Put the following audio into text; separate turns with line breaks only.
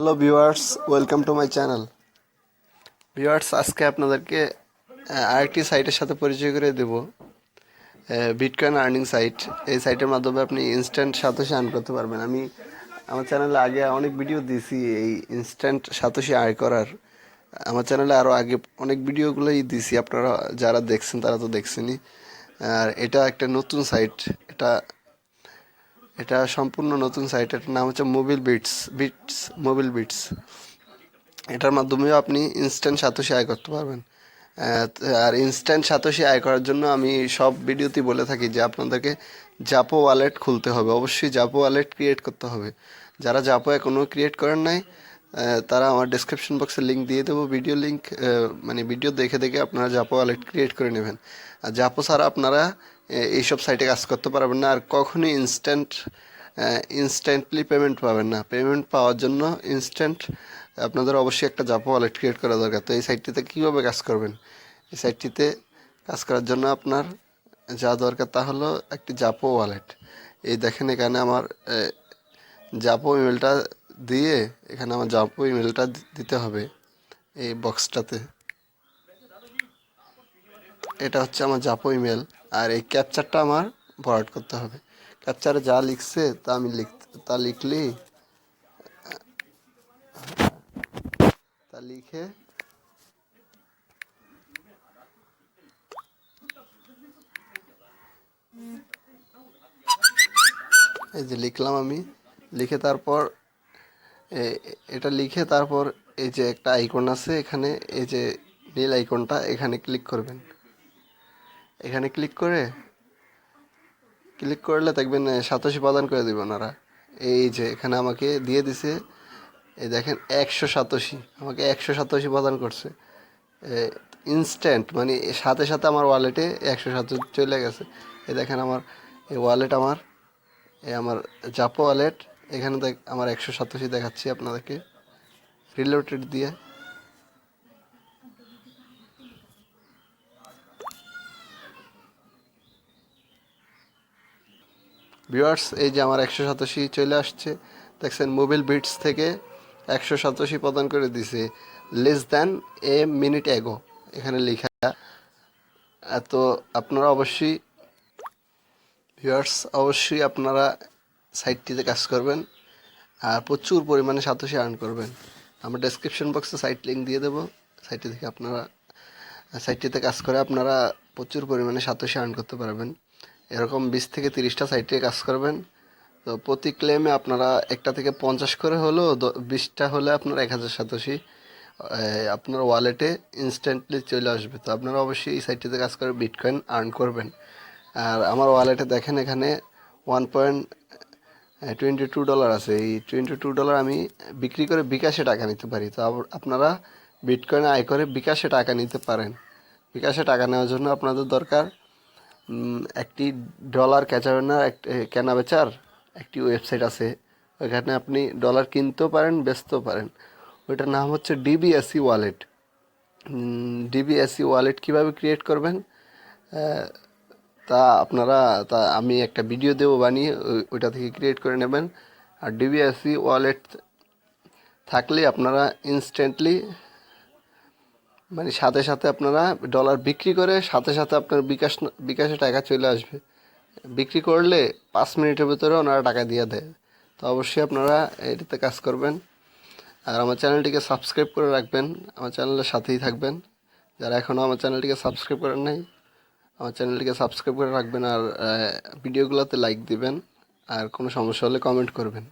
Hello viewers welcome to my channel viewers আজকে আপনাদেরকে আরেকটি সাইটের সাথে পরিচয় করে দেব। বিটকয়েন আর্নিং সাইট এই সাইটের মাধ্যমে আপনি ইনস্ট্যান্ট সাতোশি আর্ন করতে পারবেন। আমি আমার চ্যানেলে আগে অনেক ভিডিও দিয়েছি এই ইনস্ট্যান্ট সাতোশি আয় করার। আমার চ্যানেলে আরও আগে অনেক ভিডিওগুলোই দিয়েছি আপনারা যারা দেখছেন, তারা তো দেখছেনই। আর এটা একটা নতুন সাইট এটা এটা সম্পূর্ণ নতুন সাইট এটার নাম হচ্ছে Mobil Bits Bits Mobil Bits এটার মাধ্যমেও আপনি ইনস্ট্যান্ট সাতোশি আয় করতে পারবেন। আর ইনস্ট্যান্ট সাতোশি আয় করার জন্য আমি সব ভিডিওতেই বলে থাকি যে আপনাদেরকে জাপো ওয়ালেট খুলতে হবে। অবশ্যই জাপো ওয়ালেট ক্রিয়েট করতে হবে। যারা জাপো এখনও ক্রিয়েট করেন নাই তারা আমার ডেসক্রিপশন বক্সে লিঙ্ক দিয়ে দেবো ভিডিও লিঙ্ক মানে ভিডিও দেখে দেখে আপনারা জাপো ওয়ালেট ক্রিয়েট করে নেবেন। আর জাপো ছাড়া আপনারা এইসব সাইটে কাজ করতে পারবেন না, আর কখনোই ইনস্ট্যান্ট ইনস্ট্যান্টলি পেমেন্ট পাবেন না। পেমেন্ট পাওয়ার জন্য ইনস্ট্যান্ট আপনাদের অবশ্যই একটা জাপো ওয়ালেট ক্রিয়েট করা দরকার। তো এই সাইটটিতে কীভাবে কাজ করবেন? এই সাইটটিতে কাজ করার জন্য আপনার যা দরকার তা হলো একটি জাপো ওয়ালেট এই দেখেন এখানে আমার জাপো ইমেলটা দিয়ে এখানে আমার জাপো ইমেলটা দিতে হবে এই বক্সটাতে এটা হচ্ছে আমার জাপো ইমেল আর এই ক্যাপচারটা আমার ভরাট করতে হবে। ক্যাপচারে যা লিখছে তা আমি লিখ, তা লিখলি, তা লিখে এই যে লিখলাম আমি, লিখে তারপর এটা লিখে তারপর এই যে একটা আইকন আছে, এখানে এই যে নীল আইকনটা এখানে ক্লিক করবেন। এখানে ক্লিক করে ক্লিক করলে দেখবেন সাতাশি প্রদান করে দেবে ওনারা। এই যে এখানে আমাকে দিয়ে দিছে এই দেখেন একশো সাতাশি। আমাকে একশো সাতাশি প্রদান করছে। ইনস্ট্যান্ট মানে সাথে সাথে আমার ওয়ালেটে একশো সাতাশি চলে গেছে। এই দেখেন আমার এই ওয়ালেট আমার এই আমার জাপো ওয়ালেট এখানে দেখ, আমার একশো সাতাশি দেখাচ্ছি আপনাদেরকে। রিলেটেড দিয়ে। ভিউয়ার্স এই যে আমার একশো সাতাশি চলে আসছে। দেখছেন মোবাইল বিটস থেকে একশো সাতাশি প্রদান করে দিছে। লেস দ্যান এ মিনিট এগো এখানে লেখা। তো আপনারা অবশ্যই ভিউয়ার্স অবশ্যই আপনারা সাইটটিতে কাজ করবেন, আর প্রচুর পরিমাণে সাতোশি আর্ন করবেন। আমরা ডেসক্রিপশন বক্সে সাইট লিঙ্ক দিয়ে দেবো। সাইটটি থেকে আপনারা সাইটটিতে কাজ করে আপনারা প্রচুর পরিমাণে সাতোশি আর্ন করতে পারবেন। এরকম বিশ থেকে তিরিশটা সাইটে কাজ করবেন। তো প্রতি ক্লেমে আপনারা একটা থেকে পঞ্চাশ করে হলেও বিশটা হলে আপনার এক হাজার সাতোশি আপনার ওয়ালেটে ইনস্ট্যান্টলি চলে আসবে। তো আপনারা অবশ্যই এই সাইটটিতে কাজ করে বিটকয়েন আর্ন করবেন। আর আমার ওয়ালেটে দেখেন এখানে one point twenty two dollar আছে। এই টোয়েন্টি টু ডলার আমি বিক্রি করে বিকাশে টাকা নিতে পারি। তো আপনারা বিটকয়েন আয় করে বিকাশে টাকা নিতে পারেন। বিকাশে টাকা নেওয়ার জন্য আপনাদের দরকার একটি ডলার ক্যাচাবেনার কেনা বেচার একটি ওয়েবসাইট আছে। ওইখানে আপনি ডলার কিনতেও পারেন, বেচতেও পারেন। ওইটার নাম হচ্ছে ডিবিএসসি ওয়ালেট ডিবিএসসি ওয়ালেট কীভাবে ক্রিয়েট করবেন? তা আপনারা, তা আমি একটা ভিডিও দেবো বানিয়ে ওই- ওইটা থেকে ক্রিয়েট করে নেবেন। আর ডিবিএসসি ওয়ালেট থাকলে আপনারা ইনস্ট্যান্টলি মানে সাথে সাথে আপনারা ডলার বিক্রি করে সাথে সাথে আপনার বিকাশ, বিকাশে টাকা চলে আসবে। বিক্রি করলে পাঁচ মিনিটের ভিতরে ওনারা টাকা দিয়ে দেয়। তো অবশ্যই আপনারা এটাতে কাজ করবেন। আর আমার চ্যানেলটিকে সাবস্ক্রাইব করে রাখবেন। আমার চ্যানেলের সাথেই থাকবেন। যারা এখনও আমার চ্যানেলটিকে সাবস্ক্রাইব করেন নাই আমার চ্যানেলটিকে সাবস্ক্রাইব করে রাখবেন আর ভিডিওগুলোতে লাইক দিবেন। আর কোনো সমস্যা হলে কমেন্ট করবেন।